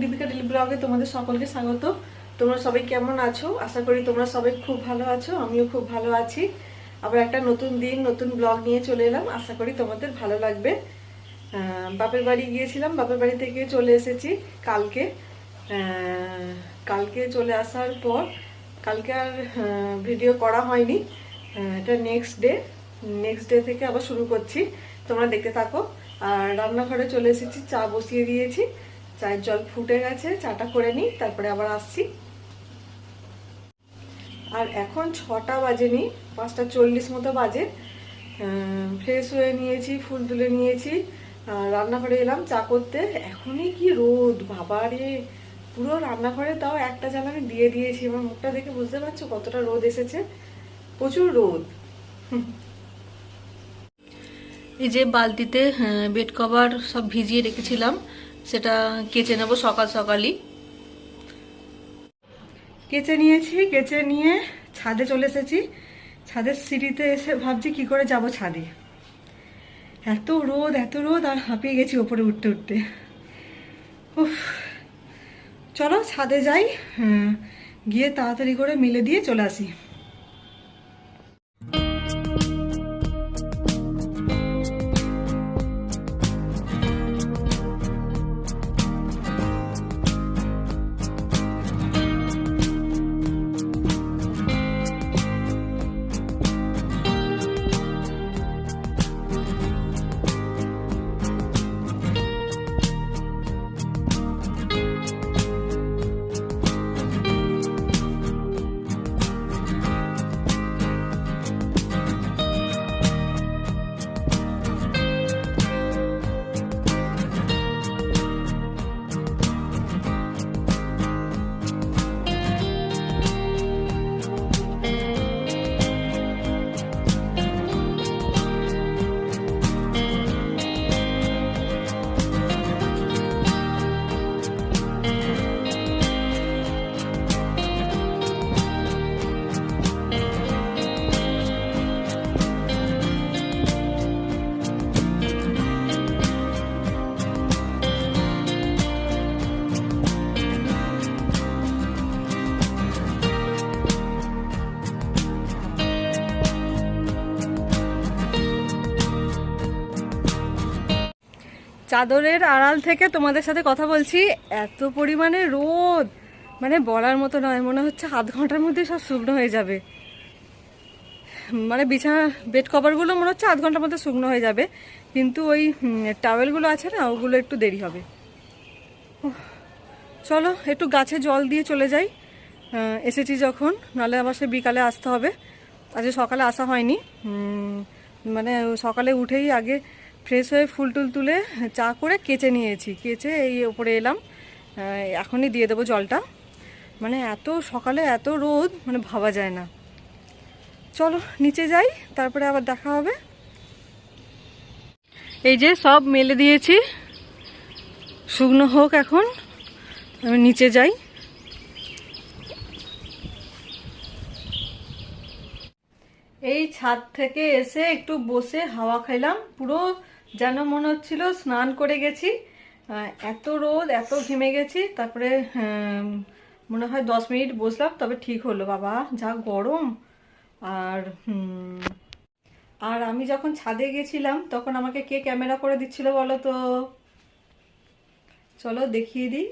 Deepika daily ব্লগে তোমাদের সকলকে স্বাগত। তোমরা সবাই কেমন আছো? আশা করি তোমরা সবাই খুব ভালো আছো, আমিও খুব ভালো আছি। আবার একটা নতুন দিন, নতুন ব্লগ নিয়ে চলে এলাম। আশা করি তোমাদের ভালো লাগবে। বাপের বাড়ি গিয়েছিলাম, বাপের বাড়ি থেকে চলে এসেছি কালকে। কালকে চলে আসার পর, কালকে আর ভিডিও করা হয়নি। এটা নেক্সট ডে নেক্সট ডে থেকে আবার শুরু করছি। তোমরা দেখতে থাকো। আর রান্নাঘরে চলে এসেছি, চা বসিয়ে দিয়েছি। চায়ের জল ফুটে গেছে, চাটা করে নিই, তারপরে আবার আসছি। আর এখন ছটা বাজেনি, পাঁচটা চল্লিশ মতো বাজে। ফ্রেশ হয়ে নিয়েছি, ফুল তুলে নিয়েছি রান্নাঘরে এলাম চা করতে। এখনই কি রোদ বাবা রে পুরো রান্নাঘরে তাও একটা জাল আমি দিয়ে দিয়েছি, আমার মুখটা দেখে বুঝতে পারছ কতটা রোদ এসেছে? প্রচুর রোদ। এই যে বালতিতে বেড কভার সব ভিজিয়ে রেখেছিলাম। সেটা কেচে নেব সকাল সকালই। কেচে নিয়েছি কেচে নিয়ে ছাদে চলে এসেছি। ছাদের সিঁড়িতে এসে ভাবছি কি করে যাব ছাদে। এত রোদ এত রোদ আর হাঁপিয়ে গেছি ওপরে উঠতে উঠতে। উফ। চলো ছাদে যাই হ্যাঁ, গিয়ে তাড়াতাড়ি করে মিলে দিয়ে চলে আসি। চাদরের আড়াল থেকে তোমাদের সাথে কথা বলছি। এত পরিমাণে রোদ। মানে বলার মতো নয়, মনে হচ্ছে আধ ঘণ্টার মধ্যে সব শুকনো হয়ে যাবে। মানে বিছানা বেড কভারগুলো মনে হচ্ছে আধ ঘণ্টার মধ্যে শুকনো হয়ে যাবে। কিন্তু ওই টাওয়েলগুলো আছে না, ওগুলো একটু দেরি হবে। চলো, একটু গাছে জল দিয়ে চলে যাই। এসেছি যখন, নাহলে আবার সে বিকালে আসতে হবে। আজকে সকালে আসা হয়নি। মানে সকালে উঠেই আগে ফ্রেশ হয়ে ফুল টুল তুলে চা করে কেচে নিয়েছি। কেচে এই ওপরে এলাম। এখনই দিয়ে দেবো জলটা। মানে এত সকালে এত রোদ মানে ভাবা যায় না। চলো, নিচে যাই, তারপরে আবার দেখা হবে। এই যে সব মেলে দিয়েছি। শুকনো হোক এখন, আমি নিচে যাই। এই ছাদ থেকে এসে একটু বসে হাওয়া খাইলাম। পুরো যেন মনে হচ্ছিল স্নান করে গেছি। এত রোদ, এত ঘেমে গেছি, তারপরে মনে হয় দশ মিনিট বসলাম, তবে ঠিক হলো, বাবা, যা গরম। আর আর আমি যখন ছাদে গেছিলাম, তখন আমাকে কে ক্যামেরা করে দিচ্ছিল বলো তো? চলো দেখিয়ে দিই।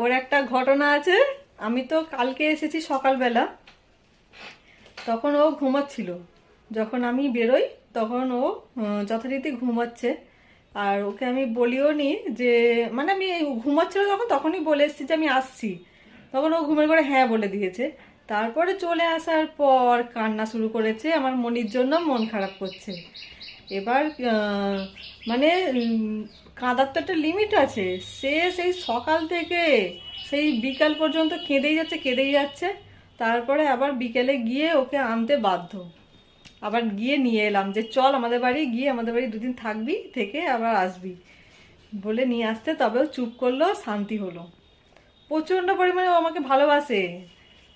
ওর একটা ঘটনা আছে, আমি তো কালকে এসেছি সকালবেলা। তখন ও ঘুমাচ্ছিল। যখন আমি বেরোই, তখন ও যথারীতি ঘুমাচ্ছে। আর ওকে আমি বলিও নি যে মানে আমি ঘুমাচ্ছিল যখন, তখনই বলে এসেছি যে আমি আসছি। তখন ও ঘুমের করে হ্যাঁ বলে দিয়েছে। তারপরে চলে আসার পর কান্না শুরু করেছে, আমার মনির জন্য মন খারাপ করছে। এবার মানে কাঁদার তো একটা লিমিট আছে। সে সেই সকাল থেকে, সেই বিকাল পর্যন্ত কেঁদেই যাচ্ছে কেঁদেই যাচ্ছে। তারপরে আবার বিকেলে গিয়ে ওকে আনতে বাধ্য। আবার গিয়ে নিয়ে এলাম যে, চল আমাদের বাড়ি, গিয়ে আমাদের বাড়ি দুদিন থাকবি, থেকে আবার আসবি। বলে নিয়ে আসতে তবেও চুপ করল, শান্তি হলো। প্রচণ্ড পরিমাণে ও আমাকে ভালোবাসে।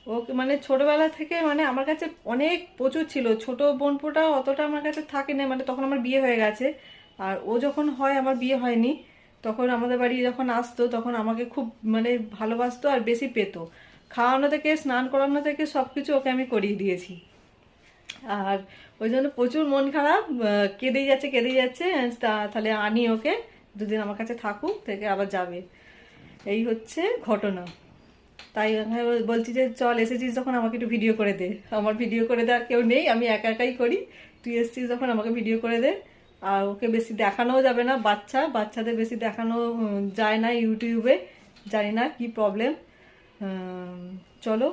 ও মানে ছোটবেলা থেকে মানে আমার কাছে অনেক প্রচুর ছিল। ছোট বোনপোটা অতটা আমার কাছে থাকে না মানে তখন আমার বিয়ে হয়ে গেছে। আর ও যখন হয়, আমার বিয়ে হয়নি, তখন আমাদের বাড়ি যখন আসতো, তখন আমাকে খুব মানে ভালোবাসতো আর বেশি পেতো। খাওয়ানো থেকে, স্নান করানো থেকে সব কিছু ওকে আমি করিয়ে দিয়েছি। আর ওই জন্য প্রচুর মন খারাপ কেঁদেই যাচ্ছে কেঁদেই যাচ্ছে তাহলে আনি ওকে, দুদিন আমার কাছে থাকুক, থেকে আবার যাবে। এই হচ্ছে ঘটনা। তাই বলছি যে, চল এসেছিস যখন আমাকে একটু ভিডিও করে দে। আমার ভিডিও করে দেওয়ার কেউ নেই, আমি একা একাই করি। তুই এসেছিস যখন আমাকে ভিডিও করে দে। আর ওকে বেশি দেখানোও যাবে না, বাচ্চা, বাচ্চাদের বেশি দেখানো যায় না ইউটিউবে। জানি না কি প্রবলেম চলো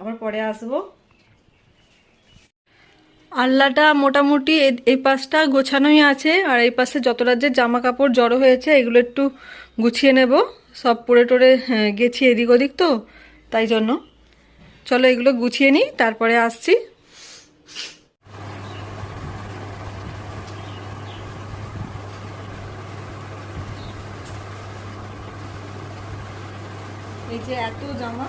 আবার পরে আসব। আল্লাটা মোটামুটি এই পাশটা গোছানোই আছে, আর এই পাশে যত রাজ্যের জামা কাপড় জড়ো হয়েছে, এগুলো একটু গুছিয়ে নেব। সব পরে টরে গেছি এদিক ওদিক তো, তাই জন্য। চলো এগুলো গুছিয়ে নিই, তারপরে আসছি। এই যে এত জামা।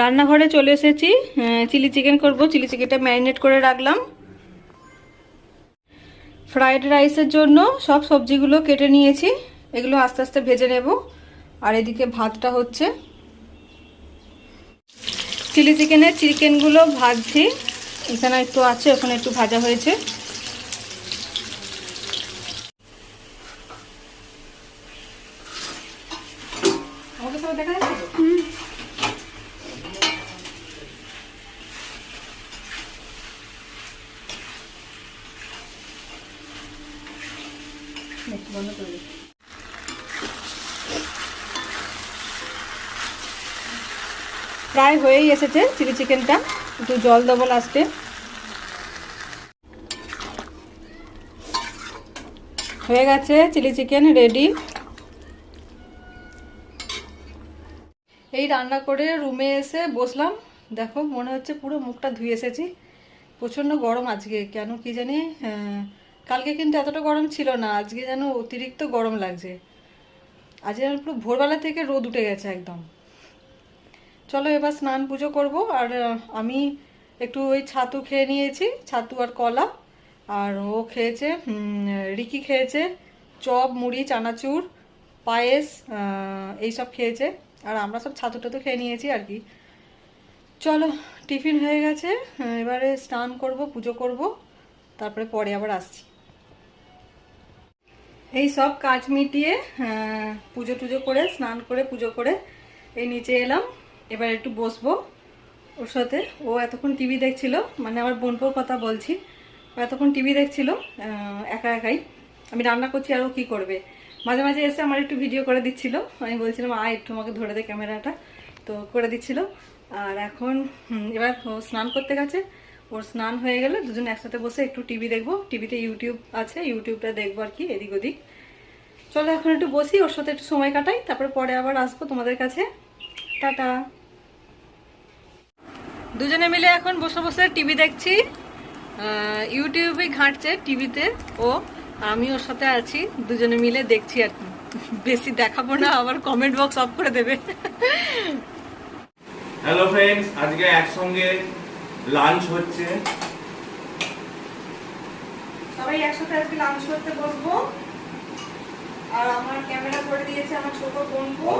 রান্নাঘরে চলে এসেছি। চিলি চিকেন করব। চিলি চিকেনটা ম্যারিনেট করে রাখলাম। ফ্রাইড রাইসের জন্য সব সবজিগুলো কেটে নিয়েছি। এগুলো আস্তে আস্তে ভেজে নেব। আর এদিকে ভাতটা হচ্ছে। চিলি চিকেনের চিকেনগুলো ভাজছি। এখানে একটু আছে, ওখানে একটু ভাজা হয়েছে। দেখা যাচ্ছে তো? একটু বন্ধ করে। প্রায় হয়েই এসেছে চিলি চিকেনটা। একটু জল দেবো লাস্টে হয়ে গেছে চিলি চিকেন রেডি এই রান্না করে রুমে এসে বসলাম। দেখো, মনে হচ্ছে পুরো মুখটা ধুয়ে এসেছি। প্রচণ্ড গরম আজকে, কেন কি জানি কালকে কিন্তু এতটা গরম ছিল না, আজকে যেন অতিরিক্ত গরম লাগছে। আজকে যেন পুরো ভোরবেলা থেকে রোদ উঠে গেছে একদম। চলো এবার স্নান পুজো করব, আর আমি একটু ওই ছাতু খেয়ে নিয়েছি, ছাতু আর কলা। আর ও খেয়েছে রিকি খেয়েছে, চপ, মুড়ি, চানাচুর, পায়েস এইসব খেয়েছে। আর আমরা সব ছাতু টাতু খেয়ে নিয়েছি আর কি। চলো, টিফিন হয়ে গেছে, এবারে স্নান করব, পুজো করব, তারপরে পরে আবার আসছি। এই সব কাজ মিটিয়ে পুজো টুজো করে, স্নান করে, পুজো করে এই নিচে এলাম। এবার একটু বসবো ওর সাথে। ও এতক্ষণ টিভি দেখছিল মানে আমার বোনপোর কথা বলছি। ও এতক্ষণ টিভি দেখছিল একা একাই। আমি রান্না করছি, আর ও কী করবে? মাঝে মাঝে এসে আমার একটু ভিডিও করে দিচ্ছিল। আমি বলছিলাম, আয় একটু আমাকে ধরে দে ক্যামেরাটা। তো করে দিচ্ছিল। আর এখন এবার স্নান করতে গেছে। ওর স্নান হয়ে গেলে দুজন একসাথে বসে একটু টিভি দেখব। টিভিতে ইউটিউব আছে, ইউটিউবটা দেখব আর কি, এদিক ওদিক। চলো এখন একটু বসি, ওর সাথে একটু সময় কাটাই, তারপরে পরে আবার আসব তোমাদের কাছে। টাটা। দুজনে মিলে এখন বসে বসে টিভি দেখছি। ইউটিউবে ঘাঁটছে টিভিতে, ও, আমি ওর সাথে আছি, দুজনে মিলে দেখছি আর বেশি দেখাবো না, আবার কমেন্ট বক্স অফ করে দেবে। হ্যালো ফ্রেন্ডস আজকে একসঙ্গে লাঞ্চ হচ্ছে। সবাই একসাথে আজকে লাঞ্চ করতে বসবো। আর আমার ক্যামেরা করে দিয়েছে আমার ছোট বোনপো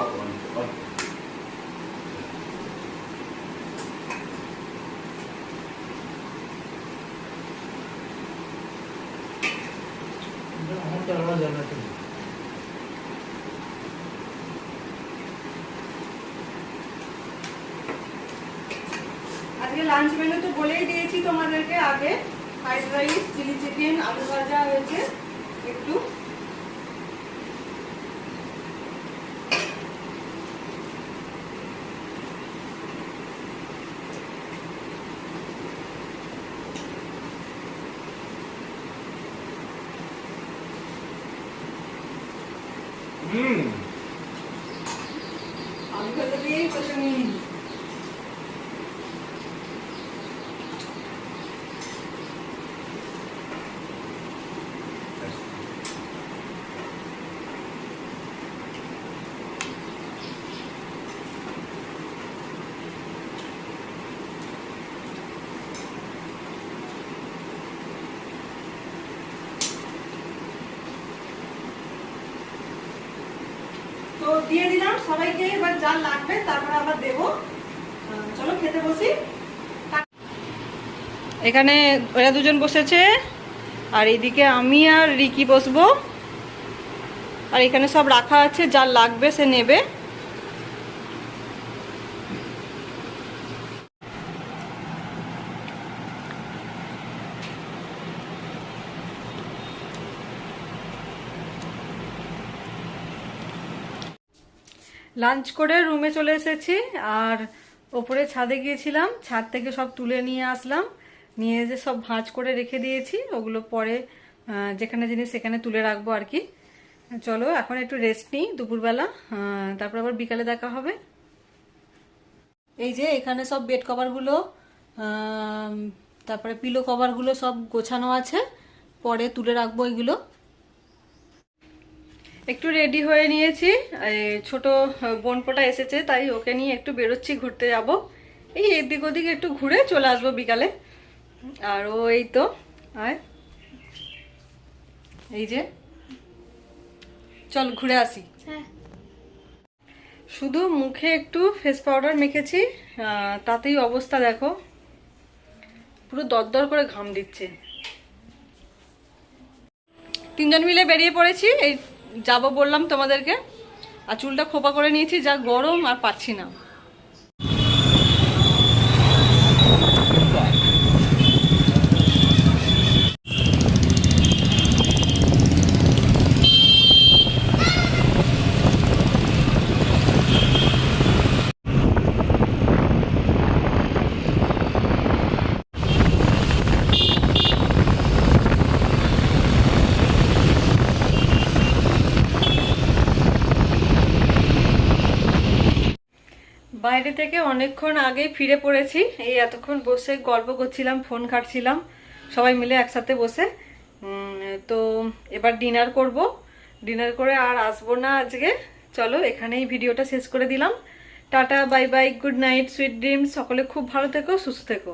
আজকে লাঞ্চ মেনু তো বলেই দিয়েছি তোমাদেরকে আগে। ফ্রাইড রাইস, চিলি চিকেন, আলু ভাজা হয়েছে একটু। হুম আলু ভাজা দিয়েই বসে নিই তো দিয়ে দিলাম, সবাইকে এবার যা লাগবে তারপরে আবার দেবো। চলো খেতে বসি। এখানে ওরা দুজন বসেছে, আর এইদিকে আমি আর রিকি বসবো। আর এখানে সব রাখা আছে, যা লাগবে সে নেবে। লাঞ্চ করে রুমে চলে এসেছি, আর ওপরে ছাদে গিয়েছিলাম, ছাদ থেকে সব তুলে নিয়ে আসলাম, নিয়ে এসে সব ভাঁজ করে রেখে দিয়েছি, ওগুলো পরে যেখানে জিনিস সেখানে তুলে রাখব আর কি। চলো, এখন একটু রেস্ট নিই দুপুরবেলা তারপর আবার বিকালে দেখা হবে। এই যে, এখানে সব বেড কভারগুলো তারপরে পিলো কভারগুলো সব গোছানো আছে, পরে তুলে রাখব এগুলো। একটু রেডি হয়ে নিয়েছি। ছোট বোনপোটা এসেছে তাই ওকে নিয়ে একটু বেরোচ্ছি ঘুরতে যাব। এই এদিক ওদিক একটু ঘুরে চলে আসব বিকালে। আর ও এই তো আয় এই যে চল ঘুরে আসি। শুধু মুখে একটু ফেস পাউডার মেখেছি তাতেই অবস্থা দেখো। পুরো দরদর করে ঘাম দিচ্ছে। তিনজন মিলে বেরিয়ে পড়েছি এই যাব বললাম তোমাদেরকে আর চুলটা খোপা করে নিয়েছি যা গরম আর পাচ্ছি না। থেকে অনেকক্ষণ আগেই ফিরে পড়েছি। এই এতক্ষণ বসে গল্প করছিলাম, ফোন ঘাটছিলাম। সবাই মিলে একসাথে বসে। তো এবার ডিনার করব। ডিনার করে আর আসব না আজকে। চলো, এখানেই ভিডিওটা শেষ করে দিলাম। Tata, bye bye, good night, sweet dreams. সকলে খুব ভালো থেকো, সুস্থ থেকো।